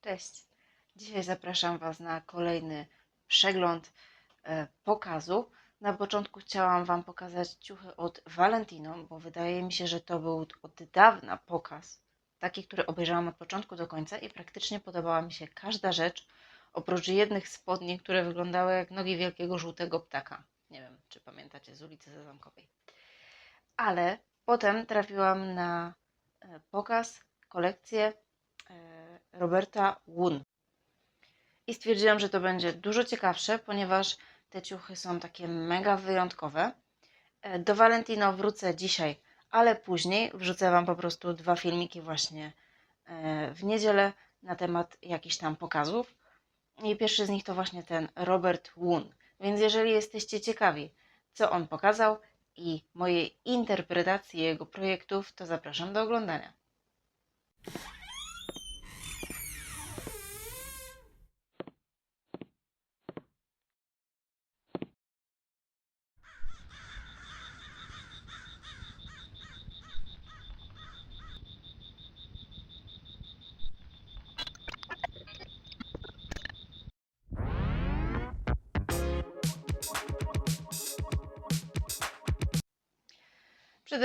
Cześć. Dzisiaj zapraszam Was na kolejny przegląd e, pokazu. Na początku chciałam Wam pokazać ciuchy od Valentino, bo wydaje mi się, że to był od dawna pokaz, taki, który obejrzałam od początku do końca i praktycznie podobała mi się każda rzecz, oprócz jednych spodni, które wyglądały jak nogi wielkiego żółtego ptaka. Nie wiem, czy pamiętacie z ulicy Sezamkowej. Ale potem trafiłam na e, pokaz, kolekcję Roberta Woon. I stwierdziłam, że to będzie dużo ciekawsze, ponieważ te ciuchy są takie mega wyjątkowe. E, Do Valentino wrócę dzisiaj, ale później wrzucę Wam po prostu dwa filmiki właśnie e, w niedzielę na temat jakichś tam pokazów. I pierwszy z nich to właśnie ten Robert Woon. Więc jeżeli jesteście ciekawi, co on pokazał i mojej interpretacji jego projektów, to zapraszam do oglądania.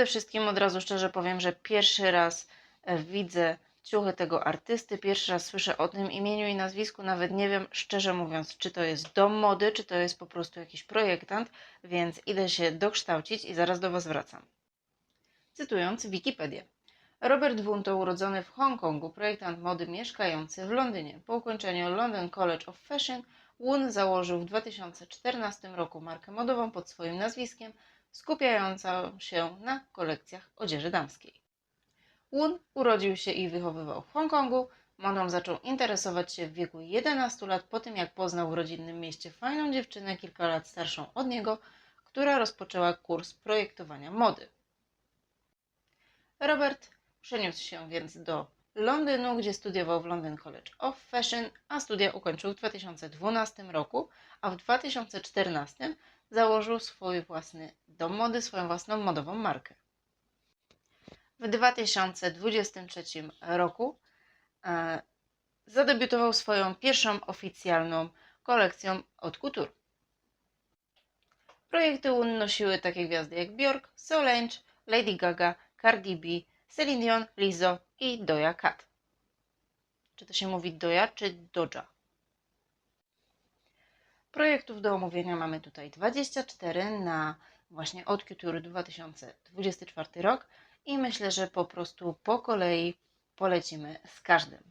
Wszystkim od razu szczerze powiem, że pierwszy raz e, widzę ciuchy tego artysty, pierwszy raz słyszę o tym imieniu i nazwisku, nawet nie wiem szczerze mówiąc, czy to jest dom mody, czy to jest po prostu jakiś projektant, więc idę się dokształcić i zaraz do Was wracam. Cytując Wikipedię. Robert Woon to urodzony w Hongkongu projektant mody mieszkający w Londynie. Po ukończeniu London College of Fashion Woon założył w 2014 roku markę modową pod swoim nazwiskiem, skupiającą się na kolekcjach odzieży damskiej. Woon urodził się i wychowywał w Hongkongu. Modą zaczął interesować się w wieku 11 lat po tym, jak poznał w rodzinnym mieście fajną dziewczynę kilka lat starszą od niego, która rozpoczęła kurs projektowania mody. Robert przeniósł się więc do Londynu, gdzie studiował w London College of Fashion, a studia ukończył w 2012 roku, a w 2014 założył swój własny dom mody, swoją własną modową markę. W 2023 roku e, zadebiutował swoją pierwszą oficjalną kolekcją od couture. Projekty Woon nosiły takie gwiazdy jak Björk, Solange, Lady Gaga, Cardi B, Celine Dion, Lizzo i Doja Cat. Czy to się mówi Doja czy Doja? Projektów do omówienia mamy tutaj 24 na właśnie od Couture 2024 rok i myślę, że po prostu po kolei polecimy z każdym.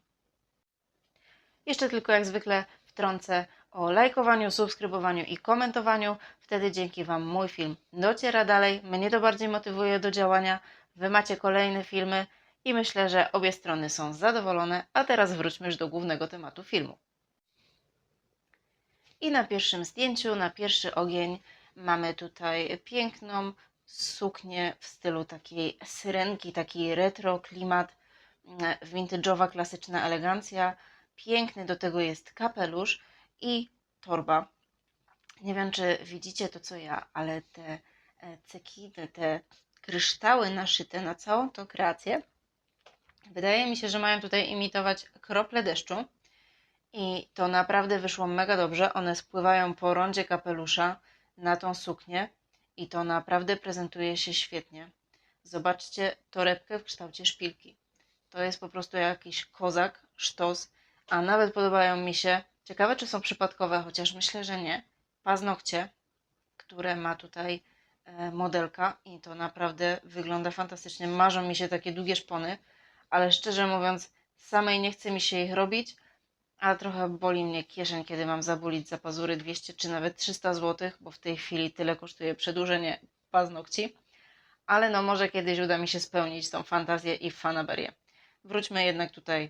Jeszcze tylko jak zwykle wtrącę o lajkowaniu, subskrybowaniu i komentowaniu. Wtedy dzięki Wam mój film dociera dalej. Mnie to bardziej motywuje do działania. Wy macie kolejne filmy i myślę, że obie strony są zadowolone. A teraz wróćmy już do głównego tematu filmu. I na pierwszym zdjęciu, na pierwszy ogień mamy tutaj piękną suknię w stylu takiej syrenki, taki retro klimat, mm, vintage'owa, klasyczna elegancja. Piękny do tego jest kapelusz i torba. Nie wiem, czy widzicie to, co ja, ale te e, cekiny, te kryształy naszyte na całą tą kreację, wydaje mi się, że mają tutaj imitować krople deszczu. I to naprawdę wyszło mega dobrze. One spływają po rondzie kapelusza na tą suknię i to naprawdę prezentuje się świetnie. Zobaczcie torebkę w kształcie szpilki. To jest po prostu jakiś kozak, sztos, a nawet podobają mi się, ciekawe czy są przypadkowe, chociaż myślę, że nie, paznokcie, które ma tutaj e, modelka i to naprawdę wygląda fantastycznie. Marzą mi się takie długie szpony, ale szczerze mówiąc, samej nie chce mi się ich robić, a trochę boli mnie kieszeń, kiedy mam zabulić za pazury 200 czy nawet 300 zł, bo w tej chwili tyle kosztuje przedłużenie paznokci. Ale no może kiedyś uda mi się spełnić tą fantazję i fanaberię. Wróćmy jednak tutaj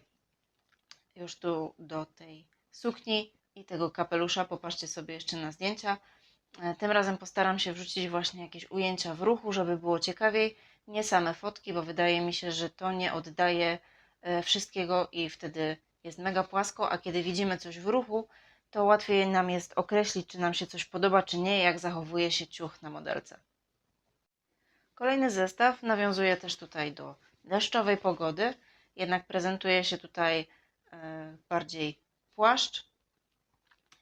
już tu do tej sukni i tego kapelusza. Popatrzcie sobie jeszcze na zdjęcia. E, Tym razem postaram się wrzucić właśnie jakieś ujęcia w ruchu, żeby było ciekawiej. Nie same fotki, bo wydaje mi się, że to nie oddaje e, wszystkiego i wtedy jest mega płasko, a kiedy widzimy coś w ruchu, to łatwiej nam jest określić, czy nam się coś podoba, czy nie, jak zachowuje się ciuch na modelce. Kolejny zestaw nawiązuje też tutaj do deszczowej pogody, jednak prezentuje się tutaj e, bardziej płaszcz.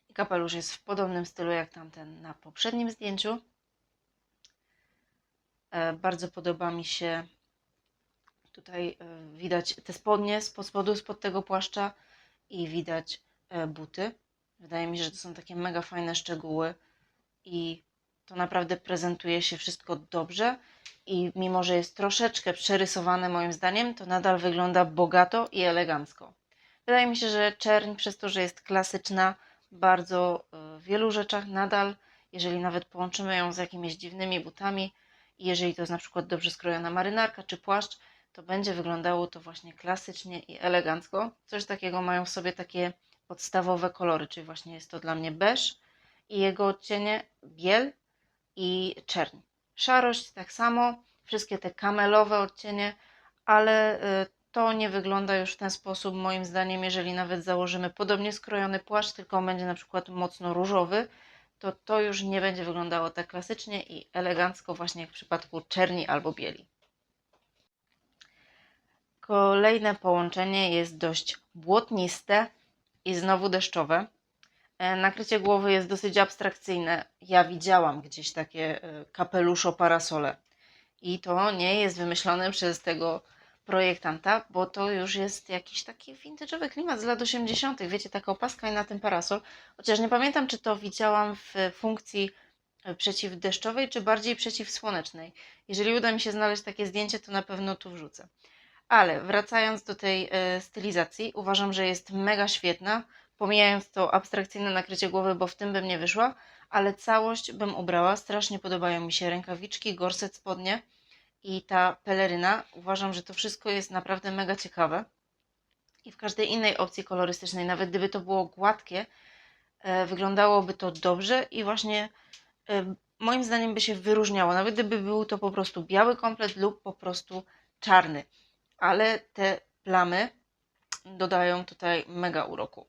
I kapelusz jest w podobnym stylu jak tamten na poprzednim zdjęciu. E, Bardzo podoba mi się tutaj e, widać te spodnie spod spodu, spod tego płaszcza i widać e, buty. Wydaje mi się, że to są takie mega fajne szczegóły i to naprawdę prezentuje się wszystko dobrze i mimo, że jest troszeczkę przerysowane moim zdaniem, to nadal wygląda bogato i elegancko. Wydaje mi się, że czerń przez to, że jest klasyczna bardzo e, w wielu rzeczach nadal, jeżeli nawet połączymy ją z jakimiś dziwnymi butami jeżeli to jest na przykład dobrze skrojona marynarka czy płaszcz, to będzie wyglądało to właśnie klasycznie i elegancko. Coś takiego mają w sobie takie podstawowe kolory, czyli właśnie jest to dla mnie beż i jego odcienie biel i czerń. Szarość tak samo, wszystkie te kamelowe odcienie, ale y, to nie wygląda już w ten sposób moim zdaniem, jeżeli nawet założymy podobnie skrojony płaszcz, tylko on będzie na przykład mocno różowy, to to już nie będzie wyglądało tak klasycznie i elegancko właśnie jak w przypadku czerni albo bieli. Kolejne połączenie jest dość błotniste i znowu deszczowe. E, Nakrycie głowy jest dosyć abstrakcyjne. Ja widziałam gdzieś takie e, kapeluszo parasole. I to nie jest wymyślone przez tego projektanta, bo to już jest jakiś taki vintage'owy klimat z lat 80. Wiecie, taka opaska i na tym parasol. Chociaż nie pamiętam, czy to widziałam w funkcji e, przeciwdeszczowej, czy bardziej przeciwsłonecznej. Jeżeli uda mi się znaleźć takie zdjęcie, to na pewno tu wrzucę. Ale wracając do tej e, stylizacji, uważam, że jest mega świetna. Pomijając to abstrakcyjne nakrycie głowy, bo w tym bym nie wyszła, ale całość bym ubrała. Strasznie podobają mi się rękawiczki, gorset spodnie i ta peleryna. Uważam, że to wszystko jest naprawdę mega ciekawe. I w każdej innej opcji kolorystycznej, nawet gdyby to było gładkie, e, wyglądałoby to dobrze i właśnie e, moim zdaniem by się wyróżniało. Nawet gdyby był to po prostu biały komplet lub po prostu czarny. Ale te plamy dodają tutaj mega uroku.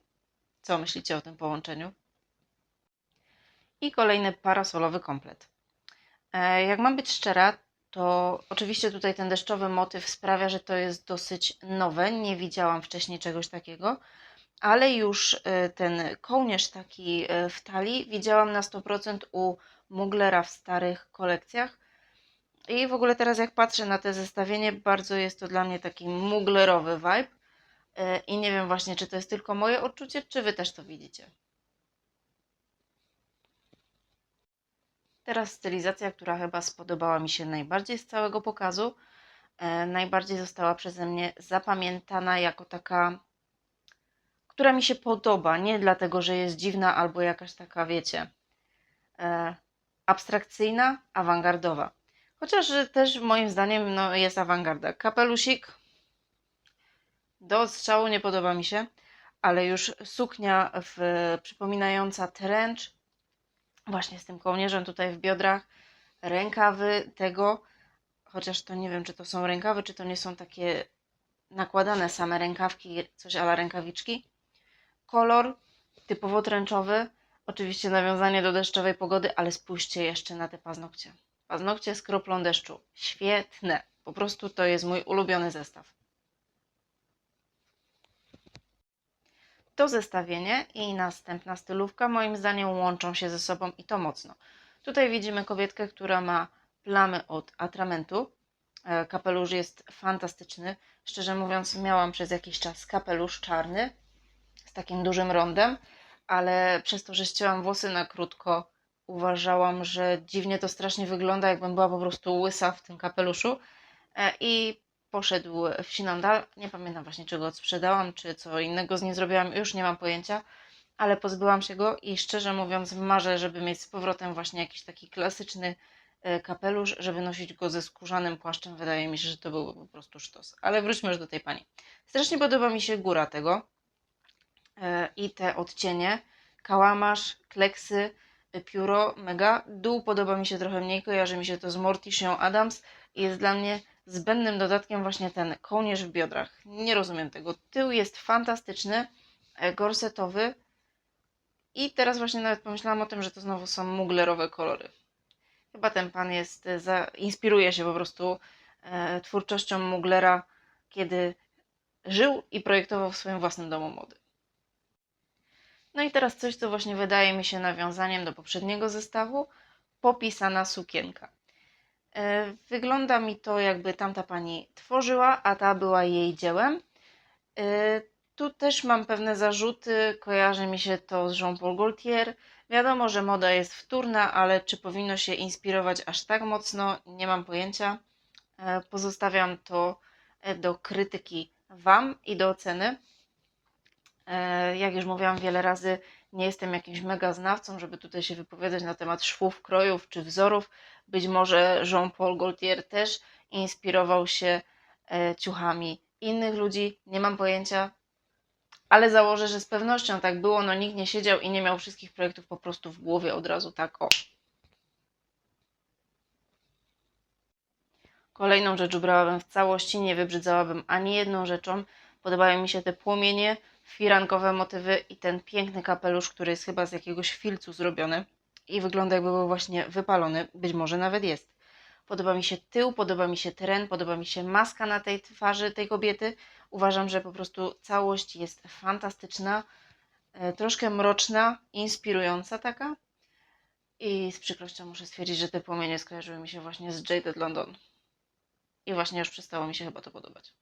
Co myślicie o tym połączeniu? I kolejny parasolowy komplet. E, Jak mam być szczera, to oczywiście tutaj ten deszczowy motyw sprawia, że to jest dosyć nowe. Nie widziałam wcześniej czegoś takiego, ale już e, ten kołnierz taki e, w talii widziałam na 100% u Muglera w starych kolekcjach. I w ogóle teraz jak patrzę na te zestawienie, bardzo jest to dla mnie taki muglerowy vibe. E, I nie wiem właśnie, czy to jest tylko moje odczucie, czy wy też to widzicie. Teraz stylizacja, która chyba spodobała mi się najbardziej z całego pokazu. E, najbardziej została przeze mnie zapamiętana jako taka, która mi się podoba. Nie dlatego, że jest dziwna albo jakaś taka, wiecie, e, abstrakcyjna, awangardowa. Chociaż też moim zdaniem no, jest awangarda. Kapelusik do odstrzału nie podoba mi się, ale już suknia w, przypominająca trench, właśnie z tym kołnierzem tutaj w biodrach, rękawy tego, chociaż to nie wiem, czy to są rękawy, czy to nie są takie nakładane same rękawki, coś ala rękawiczki. Kolor typowo tręczowy, oczywiście nawiązanie do deszczowej pogody, ale spójrzcie jeszcze na te paznokcie. Paznokcie z kroplą deszczu. Świetne. Po prostu to jest mój ulubiony zestaw. To zestawienie i następna stylówka moim zdaniem łączą się ze sobą i to mocno. Tutaj widzimy kobietkę, która ma plamy od atramentu. E, Kapelusz jest fantastyczny. Szczerze mówiąc, miałam przez jakiś czas kapelusz czarny z takim dużym rondem, ale przez to, że ścięłam włosy na krótko, uważałam, że dziwnie to strasznie wygląda, jakbym była po prostu łysa w tym kapeluszu. E, I poszedł w Sinanda. Nie pamiętam właśnie, czego odsprzedałam, czy co innego z nim zrobiłam, już nie mam pojęcia, ale pozbyłam się go i szczerze mówiąc, marzę, żeby mieć z powrotem właśnie jakiś taki klasyczny e, kapelusz, żeby nosić go ze skórzanym płaszczem. Wydaje mi się, że to byłby po prostu sztos. Ale wróćmy już do tej pani. Strasznie podoba mi się góra tego e, i te odcienie. Kałamarz, kleksy, pióro, mega. Dół podoba mi się trochę mniej, kojarzy mi się to z Morticią Adams i jest dla mnie zbędnym dodatkiem właśnie ten kołnierz w biodrach. Nie rozumiem tego. Tył jest fantastyczny, e, gorsetowy i teraz właśnie nawet pomyślałam o tym, że to znowu są muglerowe kolory. Chyba ten pan jest, e, za, inspiruje się po prostu e, twórczością Muglera, kiedy żył i projektował w swoim własnym domu mody. No i teraz coś, co właśnie wydaje mi się nawiązaniem do poprzedniego zestawu, popisana sukienka. E, Wygląda mi to, jakby tamta pani tworzyła, a ta była jej dziełem. E, Tu też mam pewne zarzuty, kojarzy mi się to z Jean-Paul Gaultier. Wiadomo, że moda jest wtórna, ale czy powinno się inspirować aż tak mocno, nie mam pojęcia. E, Pozostawiam to do krytyki Wam i do oceny. E, Jak już mówiłam wiele razy, nie jestem jakimś mega znawcą, żeby tutaj się wypowiadać na temat szwów, krojów czy wzorów. Być może Jean-Paul Gaultier też inspirował się e, ciuchami innych ludzi, nie mam pojęcia, ale założę, że z pewnością tak było. No nikt nie siedział i nie miał wszystkich projektów po prostu w głowie od razu tak o. Kolejną rzecz ubrałabym w całości, nie wybrzydzałabym ani jedną rzeczą. Podobają mi się te płomienie, firankowe motywy i ten piękny kapelusz, który jest chyba z jakiegoś filcu zrobiony i wygląda jakby był właśnie wypalony, być może nawet jest. Podoba mi się tył, podoba mi się teren, podoba mi się maska na tej twarzy tej kobiety. Uważam, że po prostu całość jest fantastyczna, e, troszkę mroczna, inspirująca taka. I z przykrością muszę stwierdzić, że te płomienie skojarzyły mi się właśnie z Jaded London. I właśnie już przestało mi się chyba to podobać.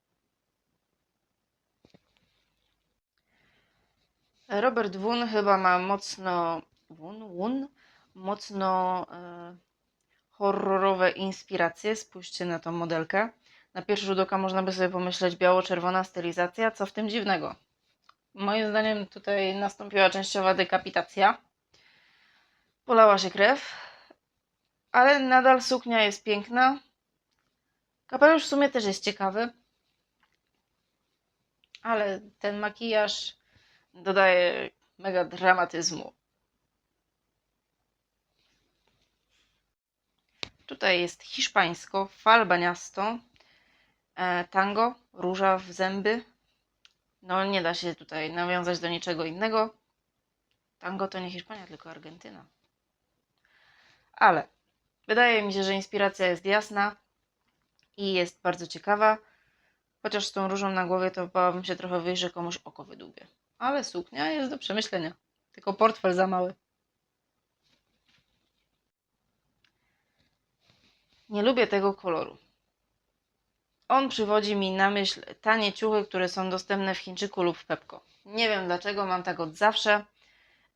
Robert Wun chyba ma mocno. Wun? Wun? Mocno e, horrorowe inspiracje. Spójrzcie na tą modelkę. Na pierwszy rzut oka można by sobie pomyśleć biało-czerwona stylizacja. Co w tym dziwnego? Moim zdaniem tutaj nastąpiła częściowa dekapitacja. Polała się krew, ale nadal suknia jest piękna. Kapelusz w sumie też jest ciekawy, ale ten makijaż dodaje mega dramatyzmu. Tutaj jest hiszpańsko, falbaniasto, e, tango, róża w zęby. No nie da się tutaj nawiązać do niczego innego. Tango to nie Hiszpania, tylko Argentyna. Ale wydaje mi się, że inspiracja jest jasna i jest bardzo ciekawa. Chociaż z tą różą na głowie to bałabym się trochę wyjść, że komuś oko wydłubie. Ale suknia jest do przemyślenia. Tylko portfel za mały. Nie lubię tego koloru. On przywodzi mi na myśl tanie ciuchy, które są dostępne w Chińczyku lub w Pepko. Nie wiem dlaczego, mam tak od zawsze.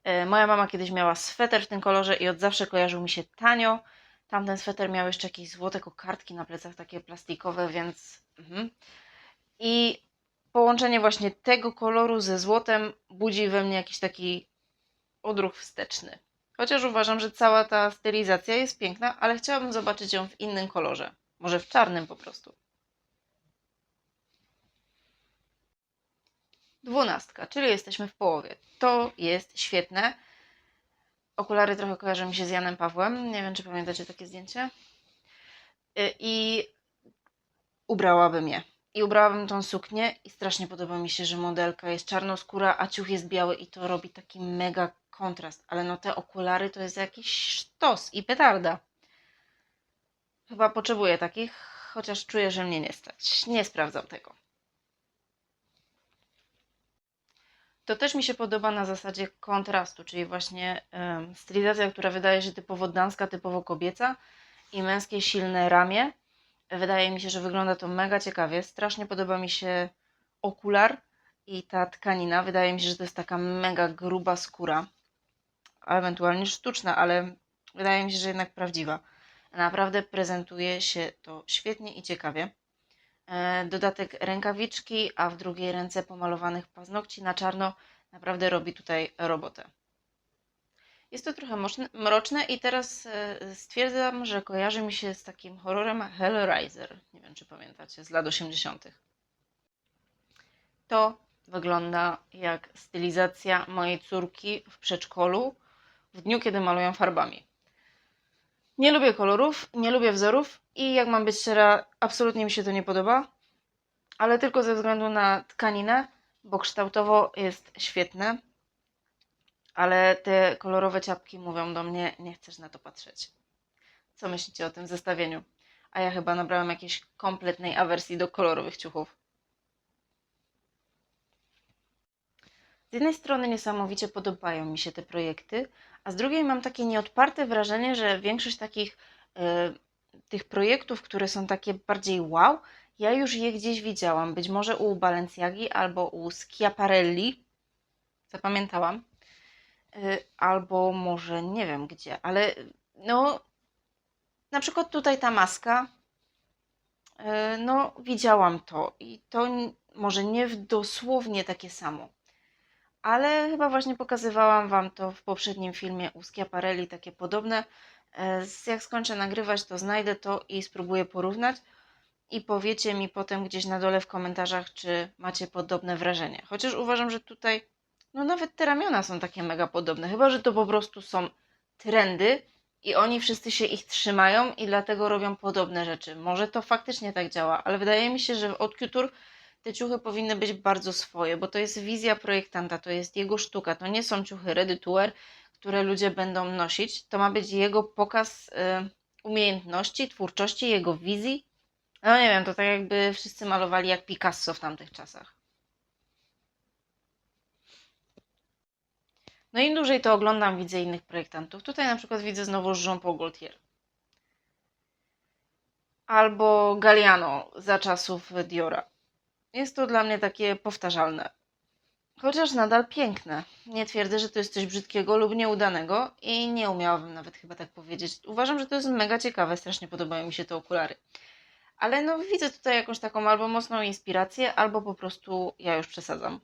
E, Moja mama kiedyś miała sweter w tym kolorze i od zawsze kojarzył mi się tanio. Tamten sweter miał jeszcze jakieś złote kokardki na plecach, takie plastikowe, więc. Mhm. I połączenie właśnie tego koloru ze złotem budzi we mnie jakiś taki odruch wsteczny. Chociaż uważam, że cała ta stylizacja jest piękna, ale chciałabym zobaczyć ją w innym kolorze. Może w czarnym po prostu. Dwunastka, czyli jesteśmy w połowie. To jest świetne. Okulary trochę kojarzą mi się z Janem Pawłem. Nie wiem, czy pamiętacie takie zdjęcie. Y, I ubrałabym je. I ubrałabym tą suknię i strasznie podoba mi się, że modelka jest czarnoskóra, a ciuch jest biały i to robi taki mega kontrast. Ale no te okulary to jest jakiś sztos i petarda. Chyba potrzebuję takich, chociaż czuję, że mnie nie stać. Nie sprawdzam tego. To też mi się podoba na zasadzie kontrastu, czyli właśnie stylizacja, która wydaje się typowo damska, typowo kobieca i męskie silne ramię. Wydaje mi się, że wygląda to mega ciekawie. Strasznie podoba mi się okular i ta tkanina. Wydaje mi się, że to jest taka mega gruba skóra, ewentualnie sztuczna, ale wydaje mi się, że jednak prawdziwa. Naprawdę prezentuje się to świetnie i ciekawie. E, Dodatek rękawiczki, a w drugiej ręce pomalowanych paznokci na czarno naprawdę robi tutaj robotę. Jest to trochę mroczne i teraz e, stwierdzam, że kojarzy mi się z takim horrorem Hellraiser. Nie wiem, czy pamiętacie, z lat 80. To wygląda jak stylizacja mojej córki w przedszkolu w dniu, kiedy malują farbami. Nie lubię kolorów, nie lubię wzorów i jak mam być szczera, absolutnie mi się to nie podoba, ale tylko ze względu na tkaninę, bo kształtowo jest świetne, ale te kolorowe ciapki mówią do mnie, nie chcesz na to patrzeć. Co myślicie o tym zestawieniu? A ja chyba nabrałem jakiejś kompletnej awersji do kolorowych ciuchów. Z jednej strony niesamowicie podobają mi się te projekty, a z drugiej mam takie nieodparte wrażenie, że większość takich e, tych projektów, które są takie bardziej wow, ja już je gdzieś widziałam. Być może u Balenciagi albo u Schiaparelli. Zapamiętałam. E, albo może nie wiem gdzie, ale no na przykład tutaj ta maska. e, No, widziałam to i to może nie dosłownie takie samo, ale chyba właśnie pokazywałam Wam to w poprzednim filmie u Schiaparelli, takie podobne. Jak skończę nagrywać, to znajdę to i spróbuję porównać i powiecie mi potem gdzieś na dole w komentarzach, czy macie podobne wrażenie. Chociaż uważam, że tutaj, no nawet te ramiona są takie mega podobne, chyba że to po prostu są trendy i oni wszyscy się ich trzymają i dlatego robią podobne rzeczy. Może to faktycznie tak działa, ale wydaje mi się, że Haute Couture te ciuchy powinny być bardzo swoje, bo to jest wizja projektanta, to jest jego sztuka, to nie są ciuchy ready to wear, które ludzie będą nosić. To ma być jego pokaz y, umiejętności, twórczości, jego wizji. No nie wiem, to tak jakby wszyscy malowali jak Picasso w tamtych czasach. No im dłużej to oglądam, widzę innych projektantów. Tutaj na przykład widzę znowu Jean-Paul Gaultier. Albo Galliano za czasów Diora. Jest to dla mnie takie powtarzalne. Chociaż nadal piękne. Nie twierdzę, że to jest coś brzydkiego lub nieudanego i nie umiałabym nawet chyba tak powiedzieć. Uważam, że to jest mega ciekawe, strasznie podobają mi się te okulary. Ale no widzę tutaj jakąś taką albo mocną inspirację, albo po prostu ja już przesadzam.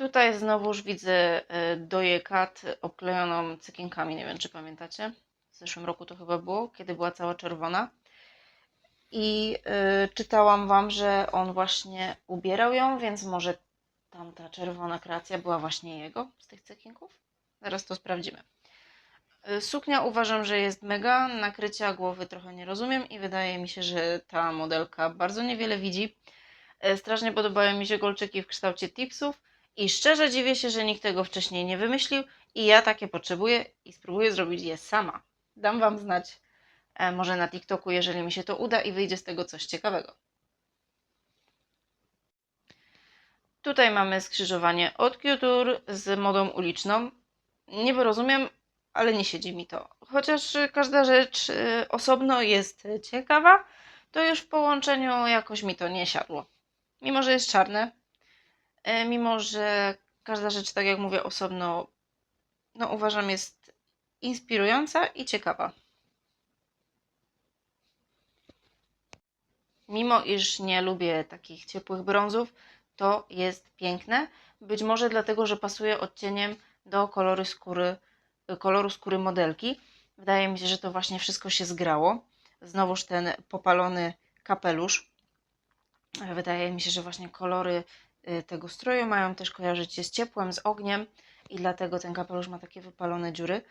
Tutaj znowuż widzę e, Doję Kat obklejoną cekienkami, nie wiem czy pamiętacie. W zeszłym roku to chyba było, kiedy była cała czerwona. I y, czytałam Wam, że on właśnie ubierał ją, więc może tamta czerwona kreacja była właśnie jego z tych cekinków? Zaraz to sprawdzimy. Y, Suknia uważam, że jest mega. Nakrycia głowy trochę nie rozumiem i wydaje mi się, że ta modelka bardzo niewiele widzi. Y, Strasznie podobają mi się kolczyki w kształcie tipsów i szczerze dziwię się, że nikt tego wcześniej nie wymyślił i ja takie potrzebuję i spróbuję zrobić je sama. Dam Wam znać e, może na TikToku, jeżeli mi się to uda i wyjdzie z tego coś ciekawego. Tutaj mamy skrzyżowanie od couture z modą uliczną. Niby rozumiem, ale nie siedzi mi to. Chociaż każda rzecz y, osobno jest ciekawa, to już w połączeniu jakoś mi to nie siadło. Mimo, że jest czarne, mimo, że każda rzecz, tak jak mówię, osobno, no uważam jest inspirująca i ciekawa. Mimo iż nie lubię takich ciepłych brązów, to jest piękne. Być może dlatego, że pasuje odcieniem do koloru skóry, koloru skóry modelki. Wydaje mi się, że to właśnie wszystko się zgrało. Znowuż ten popalony kapelusz. Wydaje mi się, że właśnie kolory tego stroju mają też kojarzyć się z ciepłem, z ogniem i dlatego ten kapelusz ma takie wypalone dziury.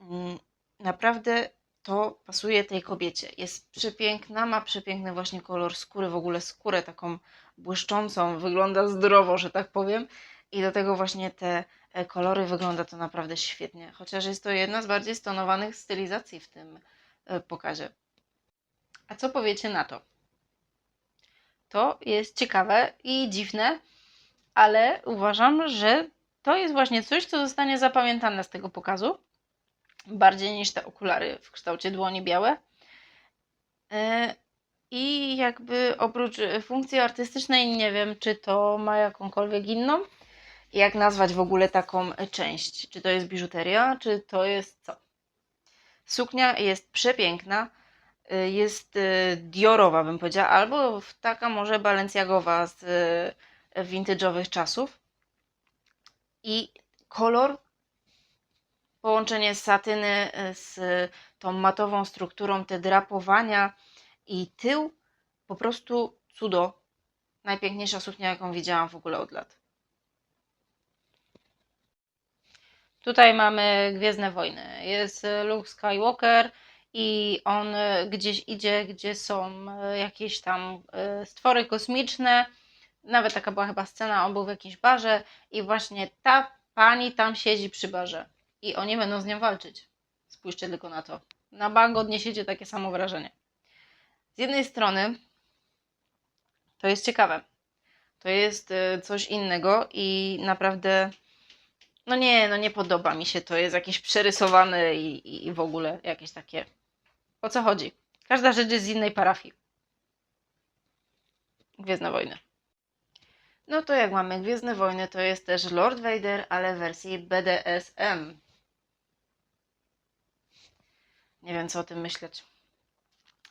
Mm, Naprawdę to pasuje tej kobiecie. Jest przepiękna, ma przepiękny właśnie kolor skóry, w ogóle skórę taką błyszczącą, wygląda zdrowo, że tak powiem. I do tego właśnie te e, kolory wygląda to naprawdę świetnie. Chociaż jest to jedna z bardziej stonowanych stylizacji w tym e, pokazie. A co powiecie na to? To jest ciekawe i dziwne, ale uważam, że to jest właśnie coś, co zostanie zapamiętane z tego pokazu bardziej niż te okulary w kształcie dłoni białe. E, I jakby oprócz funkcji artystycznej nie wiem, czy to ma jakąkolwiek inną. Jak nazwać w ogóle taką część? Czy to jest biżuteria, czy to jest co? Suknia jest przepiękna. E, Jest e, diorowa, bym powiedziała, albo taka może balenciagowa z e, vintage'owych czasów. I kolor połączenie satyny y, z tą matową strukturą, te drapowania i tył, po prostu cudo. Najpiękniejsza suknia, jaką widziałam w ogóle od lat. Tutaj mamy Gwiezdne Wojny. Jest y, Luke Skywalker i on y, gdzieś idzie, gdzie są y, jakieś tam y, stwory kosmiczne. Nawet taka była chyba scena, on był w jakimś barze i właśnie ta pani tam siedzi przy barze i oni będą z nią walczyć. Spójrzcie tylko na to. Na bank odniesiecie takie samo wrażenie. Z jednej strony to jest ciekawe, To jest e, coś innego i naprawdę. No nie, no nie podoba mi się to. Jest jakieś przerysowane i, i w ogóle jakieś takie. O co chodzi? Każda rzecz jest z innej parafii. Gwiezdne wojny. No to jak mamy Gwiezdne wojny, to jest też Lord Vader, ale w wersji BDSM. Nie wiem, co o tym myśleć.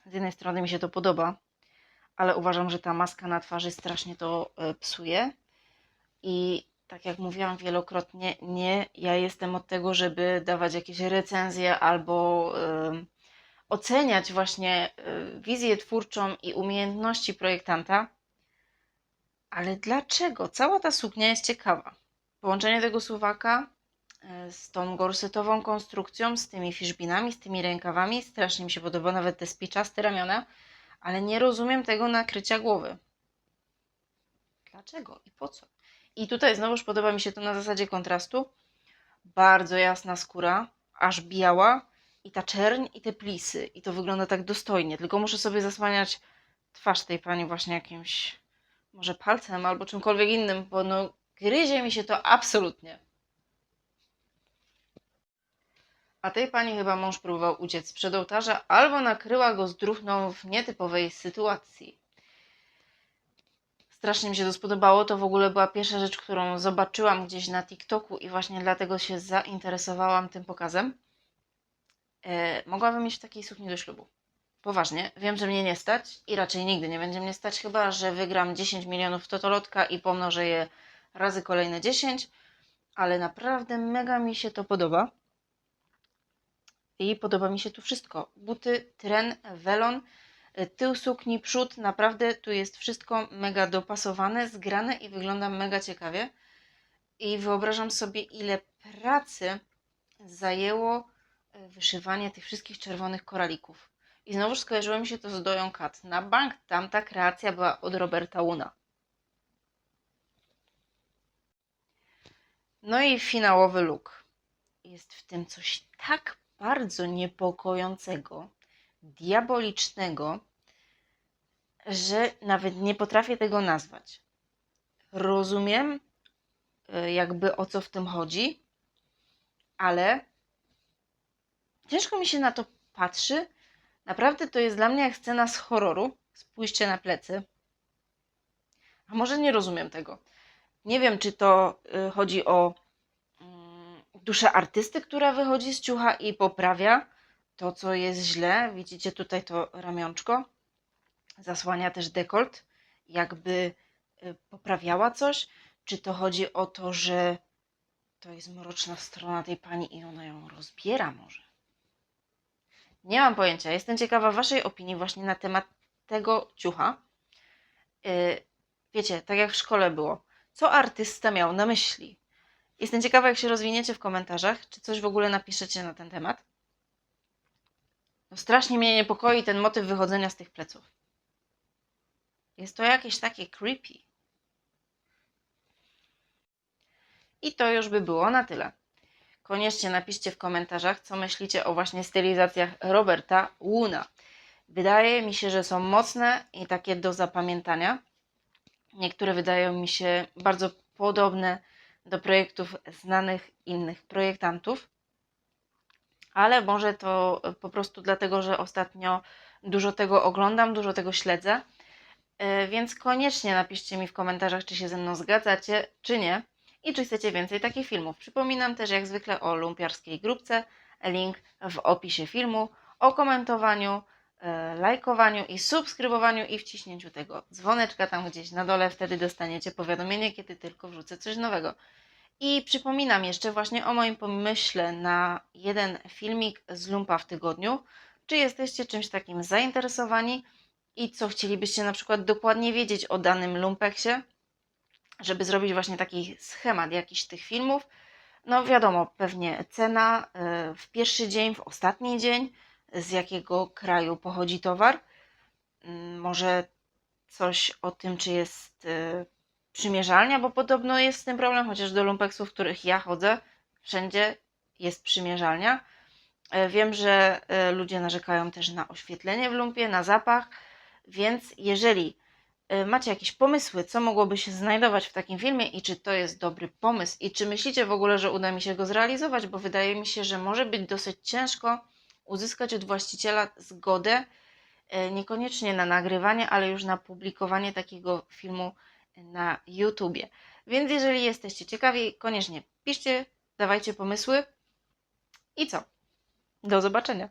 Z jednej strony mi się to podoba, ale uważam, że ta maska na twarzy strasznie to e, psuje. I tak jak mówiłam wielokrotnie, nie, ja jestem od tego, żeby dawać jakieś recenzje albo em, oceniać właśnie e, wizję twórczą i umiejętności projektanta. Ale dlaczego? Cała ta suknia jest ciekawa. Połączenie tego suwaka e, z tą gorsetową konstrukcją, z tymi fiszbinami, z tymi rękawami, strasznie mi się podoba, nawet te spiczaste ramiona, ale nie rozumiem tego nakrycia głowy. Dlaczego i po co? I tutaj znowuż podoba mi się to na zasadzie kontrastu. Bardzo jasna skóra, aż biała i ta czerń i te plisy. I to wygląda tak dostojnie, tylko muszę sobie zasłaniać twarz tej pani właśnie jakimś może palcem albo czymkolwiek innym, bo no gryzie mi się to absolutnie. A tej pani chyba mąż próbował uciec przed ołtarza albo nakryła go z druhną w nietypowej sytuacji. Strasznie mi się to spodobało. To w ogóle była pierwsza rzecz, którą zobaczyłam gdzieś na TikToku i właśnie dlatego się zainteresowałam tym pokazem. E, mogłabym mieć w takiej sukni do ślubu. Poważnie, wiem, że mnie nie stać i raczej nigdy nie będzie mnie stać, chyba że wygram 10 milionów w totolotka i pomnożę je razy kolejne 10, ale naprawdę mega mi się to podoba. I podoba mi się tu wszystko. Buty, tren, welon, y, tył sukni, przód, naprawdę tu jest wszystko mega dopasowane, zgrane i wygląda mega ciekawie. I wyobrażam sobie, ile pracy zajęło wyszywanie tych wszystkich czerwonych koralików. I znowuż skojarzyło mi się to z Doją Kat. Na bank tamta kreacja była od Roberta Una. No i finałowy look. Jest w tym coś tak bardzo niepokojącego, diabolicznego, że nawet nie potrafię tego nazwać. Rozumiem, y, jakby o co w tym chodzi, ale ciężko mi się na to patrzy. Naprawdę to jest dla mnie jak scena z horroru. Spójrzcie na plecy. A może nie rozumiem tego. Nie wiem, czy to y, chodzi o mm, duszę artysty, która wychodzi z ciucha i poprawia to, co jest źle. Widzicie tutaj to ramionczko. Zasłania też dekolt, jakby y, poprawiała coś. Czy to chodzi o to, że to jest mroczna strona tej pani i ona ją rozbiera może? Nie mam pojęcia. Jestem ciekawa Waszej opinii właśnie na temat tego ciucha. Y, Wiecie, tak jak w szkole było. Co artysta miał na myśli? Jestem ciekawa, jak się rozwiniecie w komentarzach, czy coś w ogóle napiszecie na ten temat. No strasznie mnie niepokoi ten motyw wychodzenia z tych pleców. Jest to jakieś takie creepy. I to już by było na tyle. Koniecznie napiszcie w komentarzach, co myślicie o właśnie stylizacjach Roberta Łuna. Wydaje mi się, że są mocne i takie do zapamiętania. Niektóre wydają mi się bardzo podobne do projektów znanych innych projektantów, ale może to po prostu dlatego, że ostatnio dużo tego oglądam, dużo tego śledzę. E, Więc koniecznie napiszcie mi w komentarzach, czy się ze mną zgadzacie, czy nie i czy chcecie więcej takich filmów. Przypominam też jak zwykle o lumpiarskiej grupce, link w opisie filmu, o komentowaniu, e, lajkowaniu i subskrybowaniu i wciśnięciu tego dzwoneczka tam gdzieś na dole, wtedy dostaniecie powiadomienie, kiedy tylko wrzucę coś nowego. I przypominam jeszcze właśnie o moim pomyśle na jeden filmik z lumpa w tygodniu. Czy jesteście czymś takim zainteresowani i co chcielibyście na przykład dokładnie wiedzieć o danym lumpeksie? Żeby zrobić właśnie taki schemat jakichś tych filmów. No wiadomo, pewnie cena y, w pierwszy dzień, w ostatni dzień, z jakiego kraju pochodzi towar. Mm, Może coś o tym, czy jest y, przymierzalnia, bo podobno jest z tym problem, chociaż do lumpeksów, w których ja chodzę, wszędzie jest przymierzalnia. E, Wiem, że e, ludzie narzekają też na oświetlenie w lumpie, na zapach, więc jeżeli macie jakieś pomysły, co mogłoby się znajdować w takim filmie i czy to jest dobry pomysł i czy myślicie w ogóle, że uda mi się go zrealizować, bo wydaje mi się, że może być dosyć ciężko uzyskać od właściciela zgodę, y, niekoniecznie na nagrywanie, ale już na publikowanie takiego filmu na YouTubie. Więc jeżeli jesteście ciekawi, koniecznie piszcie, dawajcie pomysły i co? Do zobaczenia.